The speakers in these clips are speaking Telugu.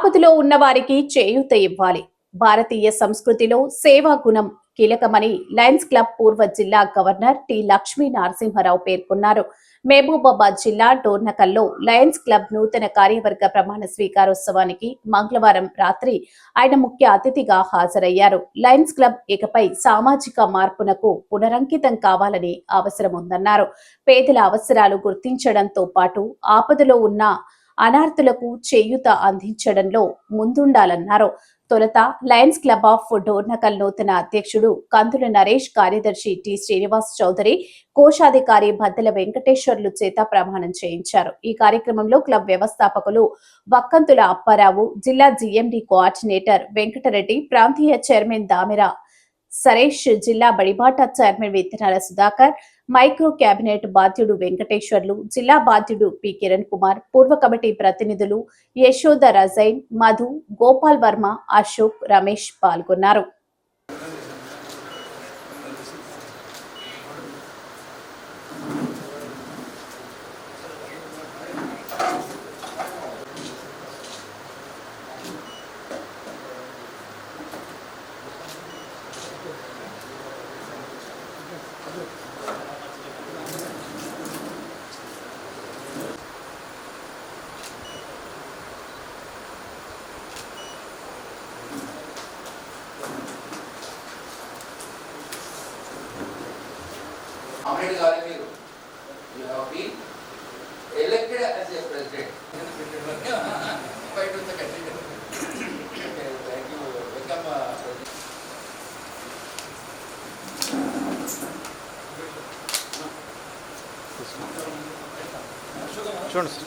ఆపదలో ఉన్న వారికి చేయూత ఇవ్వాలి. భారతీయ సంస్కృతిలో సేవా గుణం కీలకమని లయన్స్ క్లబ్ పూర్వ జిల్లా గవర్నర్ టి లక్ష్మీ నరసింహారావు పేర్కొన్నారు. మహబూబాబాద్ జిల్లా డోర్నకల్లో లయన్స్ క్లబ్ నూతన కార్యవర్గ ప్రమాణ స్వీకారోత్సవానికి మంగళవారం రాత్రి ఆయన ముఖ్య అతిథిగా హాజరయ్యారు. లయన్స్ క్లబ్ ఇకపై సామాజిక మార్పునకు పునరంకితం కావాలని అవసరం ఉందన్నారు పేదల అవసరాలు గుర్తించడంతో పాటు ఆపదలో ఉన్న అనార్థులకు చేయూత అందించడంలో ముందుండాలన్నారు. తొలుత లయన్స్ క్లబ్ ఆఫ్ డోర్నకల్ నూతన అధ్యక్షుడు కందుల నరేష్ కార్యదర్శి టి శ్రీనివాస్ చౌదరి కోశాధికారి బద్దెల వెంకటేశ్వర్లు చేత ప్రమాణం చేయించారు. ఈ కార్యక్రమంలో క్లబ్ వ్యవస్థాపకులు వక్కంతుల అప్పారావు జిల్లా జీఎండి కోఆర్డినేటర్ వెంకటరెడ్డి ప్రాంతీయ చైర్మన్ దామిరా సరేష్ జిల్లా బడిబాట చైర్మన్ విత్తనాల సుధాకర్ మైక్రో కేబినెట్ బాధ్యుడు వెంకటేశ్వర్లు జిల్లా బాధ్యుడు పి. కిరణ్ కుమార్ పూర్వ కమిటీ ప్రతినిధులు యశోద రజైన్ మధు గోపాల్ వర్మ అశోక్ రమేష్ పాల్గొన్నారు. Elected as a president. Quite with the country. Okay, Thank you. Welcome. uh, President. చూడండి sir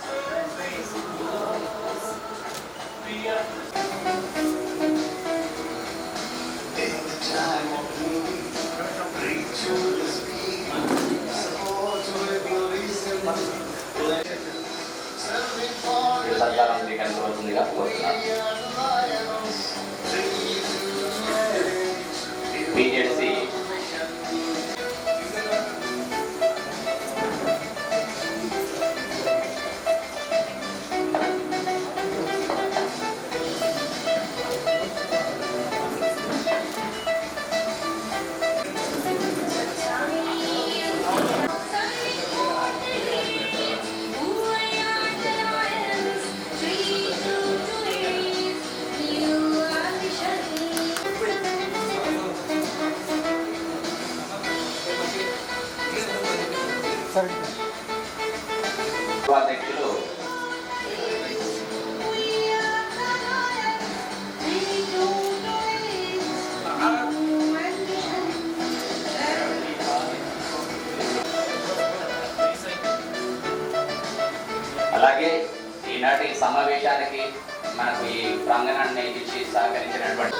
cara memberikan kepemilikan buat ఉపాధ్యక్షులు అలాగే ఈనాటి సమావేశానికి మనకు ఈ ప్రాంగణాన్ని ఇచ్చి సహకరించినటువంటి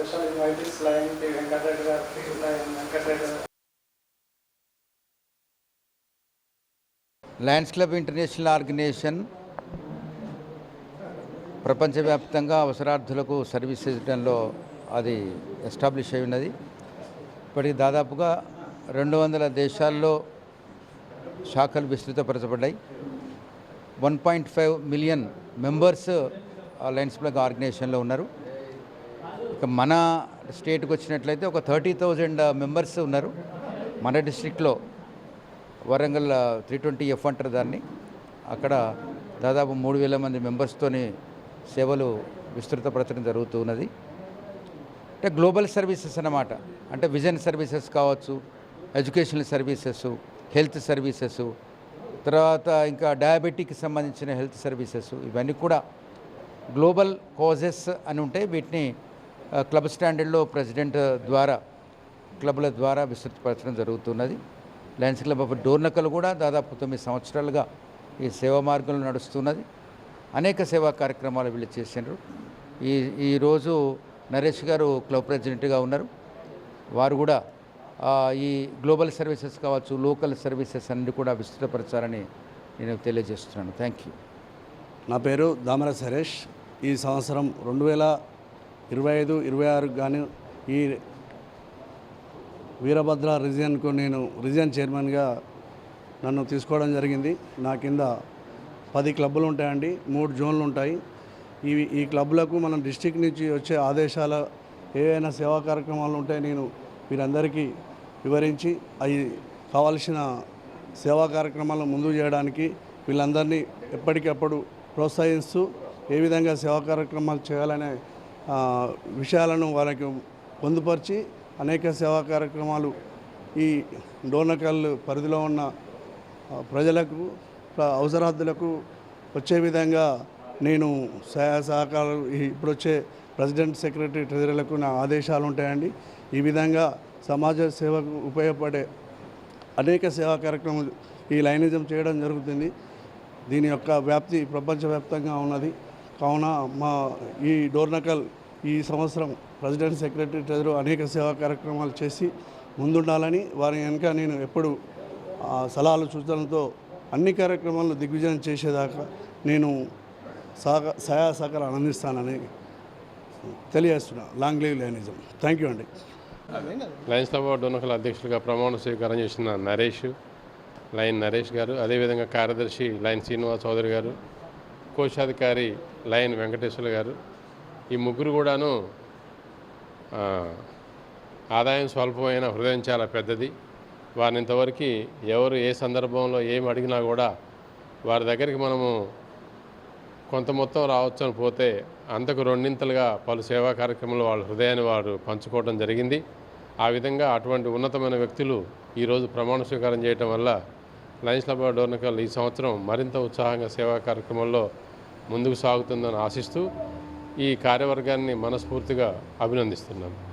special invitees lion T Venkatareddy గారికి లైన్ వెంకటరెడ్డి గారు. లయన్స్ క్లబ్ ఇంటర్నేషనల్ ఆర్గనైజేషన్ ప్రపంచవ్యాప్తంగా అవసరార్థులకు సర్వీస్ ఇవ్వడంలో అది ఎస్టాబ్లిష్ అయి ఉన్నది. ఇప్పటికి దాదాపుగా రెండు వందల దేశాల్లో శాఖలు విస్తృతపరచబడ్డాయి. One point five million members Lions club ఆర్గనైజేషన్లో ఉన్నారు. ఇక మన స్టేట్కి వచ్చినట్లయితే ఒక థర్టీ థౌజండ్ మెంబర్స్ ఉన్నారు. మన డిస్ట్రిక్ట్లో వరంగల్ త్రీ ట్వంటీ ఎఫ్ అంటారు దాన్ని. అక్కడ దాదాపు మూడు వేల మంది మెంబర్స్తోని సేవలు విస్తృతపరచడం జరుగుతున్నది అంటే గ్లోబల్ సర్వీసెస్ అన్నమాట. అంటే విజన్ సర్వీసెస్ కావచ్చు ఎడ్యుకేషనల్ సర్వీసెస్ హెల్త్ సర్వీసెస్ తర్వాత ఇంకా డయాబెటిక్కి సంబంధించిన హెల్త్ సర్వీసెస్ ఇవన్నీ కూడా గ్లోబల్ కాజెస్ అని ఉంటే వీటిని క్లబ్ స్టాండర్డ్లో ప్రెసిడెంట్ ద్వారా క్లబ్ల ద్వారా విస్తృతపరచడం జరుగుతున్నది. లయన్స్ క్లబ్ ఆఫ్ డోర్నకల్ కూడా దాదాపు తొమ్మిది సంవత్సరాలుగా ఈ సేవా మార్గంలో నడుస్తున్నది. అనేక సేవా కార్యక్రమాలు వీళ్ళు చేసినారు ఈ ఈరోజు నరేష్ గారు క్లబ్ ప్రెసిడెంట్గా ఉన్నారు. వారు కూడా ఈ గ్లోబల్ సర్వీసెస్ కావచ్చు లోకల్ సర్వీసెస్ అన్ని కూడా విస్తృతపరచాలని నేను తెలియజేస్తున్నాను. థ్యాంక్ యూ నా పేరు దామర సురేష్. ఈ సంవత్సరం రెండు వేల ఇరవై ఐదు ఇరవై ఆరు కానీ ఈ వీరభద్ర రిజియన్కు నేను రిజియన్ చైర్మన్గా నన్ను తీసుకోవడం జరిగింది. నా కింద పది క్లబ్బులు ఉంటాయండి మూడు జోన్లు ఉంటాయి. ఇవి ఈ క్లబ్లకు మనం డిస్టిక్ నుంచి వచ్చే ఆదేశాల ఏవైనా సేవా కార్యక్రమాలు ఉంటే నేను వీరందరికీ వివరించి అవి కావలసిన సేవా కార్యక్రమాలను ముందు చేయడానికి వీళ్ళందరినీ ఎప్పటికప్పుడు ప్రోత్సహిస్తూ ఏ విధంగా సేవా కార్యక్రమాలు చేయాలనే విషయాలను వాళ్ళకి పొందుపరిచి అనేక సేవా కార్యక్రమాలు ఈ డోనకల్ పరిధిలో ఉన్న ప్రజలకు అవసరార్థులకు వచ్చే విధంగా నేను సహాయ సహకారాలు ఇప్పుడు వచ్చే ప్రెసిడెంట్ సెక్రటరీ ట్రెజరీలకు నా ఆదేశాలు ఉంటాయండి. ఈ విధంగా సమాజ సేవకు ఉపయోగపడే అనేక సేవా కార్యక్రమాలు ఈ లైనిజం చేయడం జరుగుతుంది. దీని యొక్క వ్యాప్తి ప్రపంచవ్యాప్తంగా ఉన్నది. కావున మా ఈ డోర్నకల్ ఈ సంవత్సరం ప్రెసిడెంట్ సెక్రటరీ ట్రెజరు అనేక సేవా కార్యక్రమాలు చేసి ముందుండాలని వారి వెనుక నేను ఎప్పుడు ఆ, సలహాలు సూచనలతో అన్ని కార్యక్రమాలను దిగ్విజయం చేసేదాకా నేను సహక సహాయ సహకారం అందిస్తానని తెలియజేస్తున్నా. Long live Lionism. Thank you అండి. లయన్స్ సభ డోనకల్ అధ్యక్షులుగా ప్రమాణ స్వీకారం చేసిన నరేష్ లైన్ నరేష్ గారు అదేవిధంగా కార్యదర్శి లైన్ శ్రీనివాస్ చౌదరి గారు కోశాధికారి లైన్ వెంకటేశ్వర గారు ఈ ముగ్గురు కూడాను ఆదాయం స్వల్పమైన హృదయం చాలా పెద్దది. వారిని ఇంతవరకు ఎవరు ఏ సందర్భంలో ఏం అడిగినా కూడా వారి దగ్గరికి మనము కొంత మొత్తం రావచ్చు అని పోతే అంతకు రెండింతలుగా పలు సేవా కార్యక్రమంలో వాళ్ళ హృదయాన్ని వారు పంచుకోవడం జరిగింది. ఆ విధంగా అటువంటి ఉన్నతమైన వ్యక్తులు ఈరోజు ప్రమాణ స్వీకారం చేయటం వల్ల లయన్స్ క్లబ్ డోర్నకల్ ఈ సంవత్సరం మరింత ఉత్సాహంగా సేవా కార్యక్రమంలో ముందుకు సాగుతుందని ఆశిస్తూ ఈ కార్యవర్గాన్ని మనస్ఫూర్తిగా అభినందిస్తున్నాను